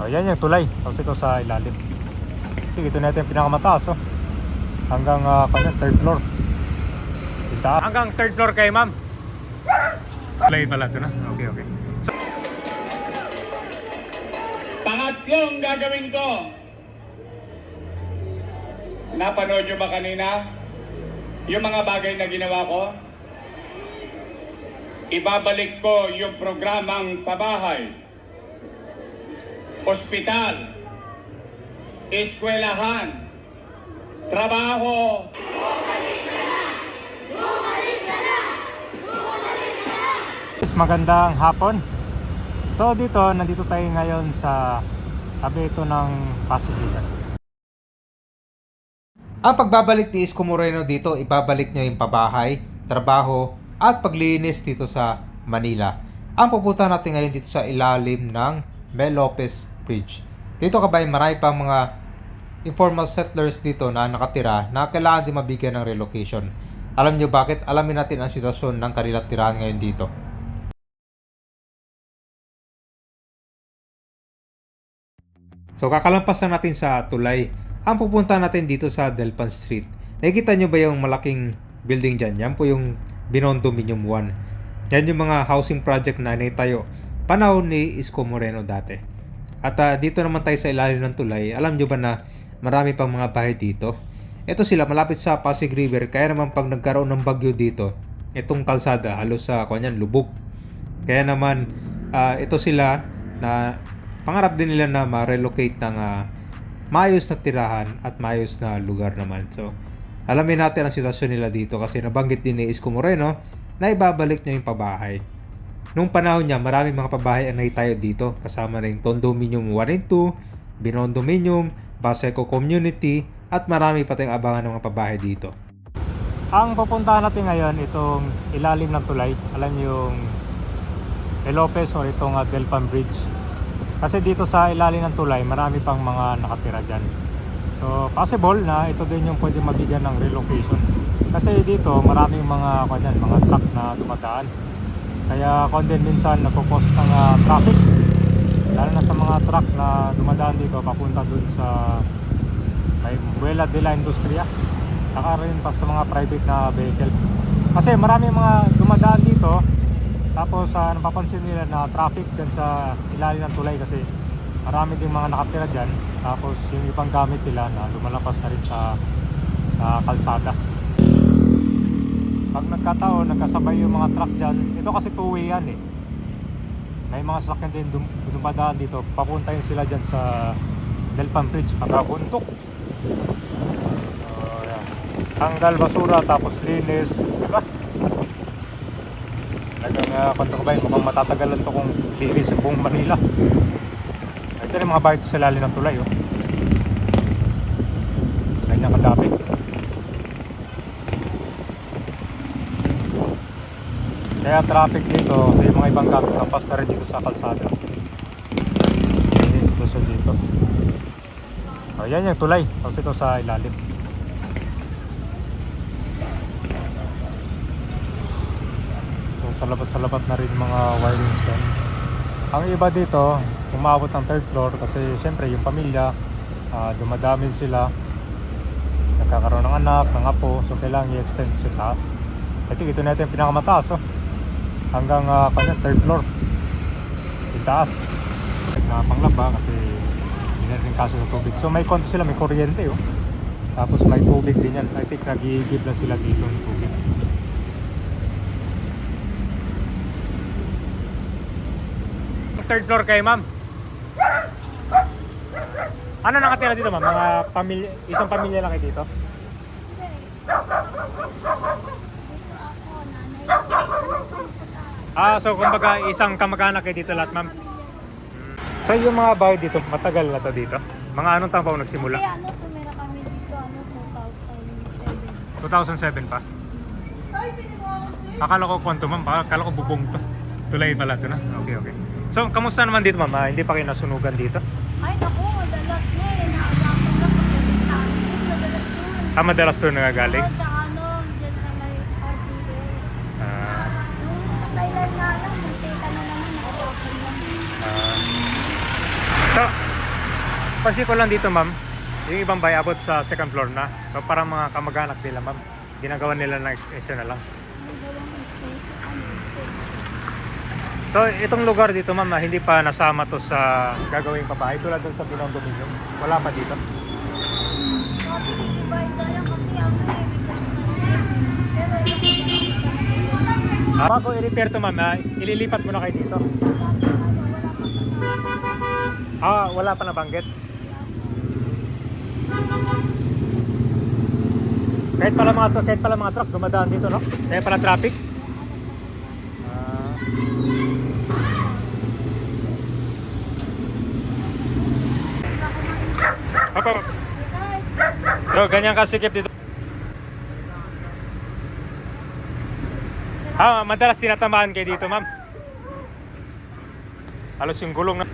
O, yan yung tulay. Tapos ito sa ilalim. Sige, ito na ito yung pinakamataas. Oh. Hanggang uh, kanya, third floor. Isa. Hanggang third floor kay ma'am. Tulay pala ito na. Okay, okay. So, Pangatlong gagawin ko. Napanood nyo ba kanina? Yung mga bagay na ginawa ko? Ibabalik ko yung programang pabahay, ospital, eskwelahan, trabaho, Guys, magandang hapon. So dito, nandito tayo ngayon sa tabi ito ng Pasig River. Ang pagbabalik ni Isko Moreno dito, ibabalik niya yung pabahay, trabaho, at paglinis dito sa Manila. Ang pupunta natin ngayon dito sa ilalim ng Mel Lopez Bridge. Dito kabay marami pang mga informal settlers dito na nakatira na kailangan din mabigyan ng relocation. Alam niyo bakit? Alamin natin ang sitwasyon ng kanilang tirahan ngayon dito. So kakalampas na natin sa tulay. Ang pupunta natin dito sa Delpan Street. Nakikita nyo ba yung malaking building dyan? Yan po yung Binondominium 1. Yan yung mga housing project na naitayo. Panahon ni Isko Moreno dati. At ah, dito naman tayo sa ilalim ng tulay. Alam nyo ba na marami pang mga bahay dito? Ito sila malapit sa Pasig River. Kaya naman pag nagkaroon ng bagyo dito, itong kalsada halos sa kanyan lubog. Kaya naman ah, ito sila na pangarap din nila na ma-relocate ng ah, maayos na tirahan at maayos na lugar naman. So, alamin natin ang sitwasyon nila dito kasi nabanggit din ni Isko Moreno na ibabalik niya yung pabahay. Nung panahon niya, marami mga pabahay ang naitayo dito kasama rin Condominium 1 and 2, Binondominium, Baseco Community at marami pa tayong abangan ng mga pabahay dito. Ang pupuntahan natin ngayon, itong ilalim ng tulay. Alam niyo yung El Lopez o itong uh, Delpan Bridge. Kasi dito sa ilalim ng tulay, marami pang mga nakatira dyan. So, possible na ito din yung pwede mabigyan ng relocation. Kasi dito, maraming mga, kanyan, mga truck na dumadaan. Kaya din minsan nagpo-cause ng uh, traffic. Lalo na sa mga truck na dumadaan dito, papunta dun sa may Buela de la Industria. Saka rin pa sa mga private na vehicle. Kasi marami mga dumadaan dito, tapos uh, napapansin nila na traffic dyan sa ilalim ng tulay kasi marami ding mga nakatira dyan. Tapos yung ibang gamit nila na lumalapas na rin sa, sa kalsada. Pag nagkataon, nagkasabay yung mga truck dyan, ito kasi two-way yan eh. May mga sasakyan din dum- dumadaan dito, papuntahin sila dyan sa Delpan Bridge, pagkabuntok. So, yan. Tanggal basura, tapos linis, diba? Talagang uh, kung ko ba yun, mukhang matatagalan to kung linis yung buong Manila. Ito rin mga bahay sa lalim ng tulay, oh. Ganyan kadami. Kaya traffic dito sa yung mga ibang gamit lampas na rin dito sa kalsada. Sitwasyon dito. O yan yung tulay. Tapos ito sa ilalim. So, sa labas sa labas na rin mga wirings yan. Ang iba dito, umabot ng third floor kasi syempre yung pamilya, ah, dumadami sila. Nagkakaroon ng anak, ng apo, so kailangan i-extend sa taas. Ito, ito na ito yung pinakamataas oh. Hanggang uh, kanya, third floor. Itaas. Na panglaba kasi hindi rin kaso sa tubig. So may konto sila, may kuryente oh. Tapos may tubig din yan. I think nag-i-give na sila dito ng tubig. Third floor kay ma'am. Ano nakatira dito ma'am? Mga pamilya, isang pamilya lang kayo dito? Ah, so kumbaga isang kamag-anak kayo dito lahat, ma'am. So yung mga bahay dito, matagal na to dito? Mga anong taon pa ako Kasi nagsimula? ano, tumira kami dito, ano, 2007. 2007 pa? Akala ko kwento ma'am, akala ko bubong to. Tulay pala to na. Okay, okay. So, kamusta naman dito ma'am? Ah, Hindi pa kayo nasunugan dito? Ay, naku, madalas na eh. Naagapan ka pagdating namin. Madalas yun. Ah, madalas to nagagaling? Oo, So, Pansin ko lang dito, ma'am, yung ibang bay abot sa second floor na. So parang mga kamag-anak nila, ma'am. Ginagawa nila ng extension na lang. So itong lugar dito, ma'am, hindi pa nasama to sa gagawing pabahay tulad dun sa Binong Dominion. Wala pa dito. Ah, bago i-repair to, ma'am, ah, ililipat mo na kayo dito. Ah, wala pa nabanggit. Kahit pala mga tru- kahit pala mga truck dumadaan dito, no? Kaya pala traffic. Ah. Hop, hop, hop. So, ganyan kasikip dito. Ah, madalas tinatamaan kayo dito, ma'am. Halos yung gulong na.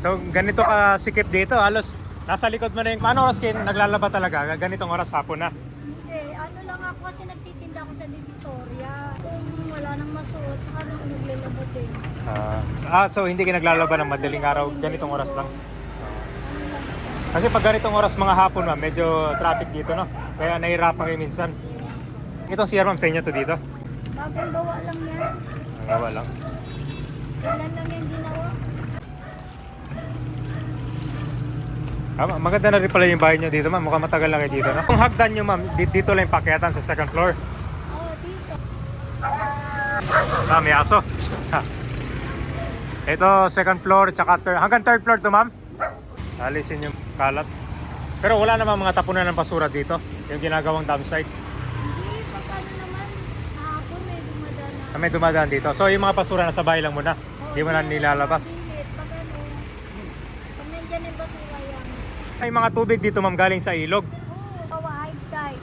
So, ganito ka sikip dito. Halos nasa likod mo na yung... Ano oras kayo naglalaba talaga? Ganitong oras hapon na. Hindi, ano lang ako kasi nagtitinda ako sa Divisoria. Kung wala nang masuot, saka nang naglalabot eh. Ah, ah, so hindi kayo naglalaba ng madaling araw. Ganitong oras lang. Kasi pag ganitong oras mga hapon, ma'am, medyo traffic dito, no? Kaya nahihirapan kayo minsan. Itong CR, ma'am, sa inyo to dito? Bagong gawa lang yan. Nangawa lang. Kailan lang yan ginawa? Ah, ma- maganda na rin pala yung bahay nyo dito, ma'am. Mukhang matagal na kayo dito, no? Kung hagdan nyo, ma'am, di- dito lang yung pakyatan sa second floor. Oo, dito. Ah, may aso. Ha. Ito, second floor, tsaka third. Hanggang third floor to, ma'am. Alisin yung kalat. Pero wala namang mga tapunan ng basura dito. Yung ginagawang dam site. Hindi, pag ano naman, hapon eh, dumadaan na. Na may dumadaan dito. So, yung mga basura nasa bahay lang muna. Hindi mo na nilalabas. Maliit, pag ano, pag nandyan yung basura yan. May mga tubig dito, ma'am, galing sa ilog. Oo, kawa high tide.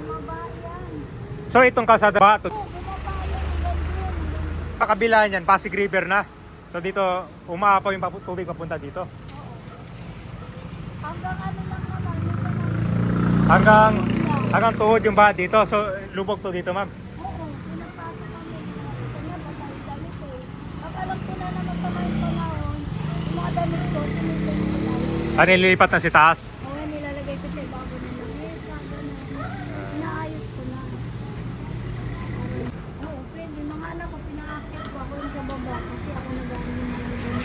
Bumaba yan. So, itong kasada ba? Oo, bumaba yan hanggang doon. Sa kabila niyan, Pasig River na. So, dito, umaapaw yung tubig papunta dito. Hanggang ano lang naman. Hanggang, hanggang tuhod yung baha dito. So, lubog to dito, ma'am. Oo, pinagpasa kami. Isa nga, basa yung damit eh. Pag alam ko na na masama yung panahon, yung mga damit ko, sinisend ko Ano, nililipat na si taas. Oo, nilalagay ko sa bago na lang. Yes, ganun. Inaayos ko na. Oo, pwede. Mga anak ko, pinakakit ko ako sa baba kasi ako nag-ano yung mga ganun.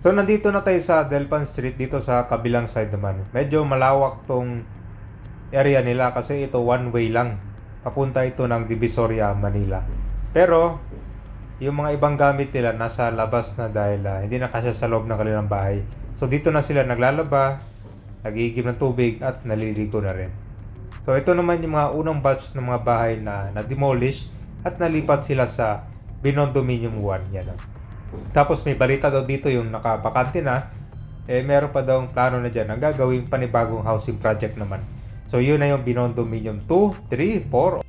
So nandito na tayo sa Delpan Street dito sa kabilang side naman. Medyo malawak tong area nila kasi ito one way lang. Papunta ito ng Divisoria, Manila. Pero yung mga ibang gamit nila nasa labas na dahil ah, hindi na kasya sa loob ng kanilang bahay. So dito na sila naglalaba, nagigib ng tubig at naliligo na rin. So ito naman yung mga unang batch ng mga bahay na na-demolish at nalipat sila sa Binondominium 1. Yan ah. Tapos may balita daw dito yung nakabakante na, eh meron pa daw plano na dyan ang gagawing panibagong housing project naman. So yun na yung Binondo Dominion 2, 3, 4,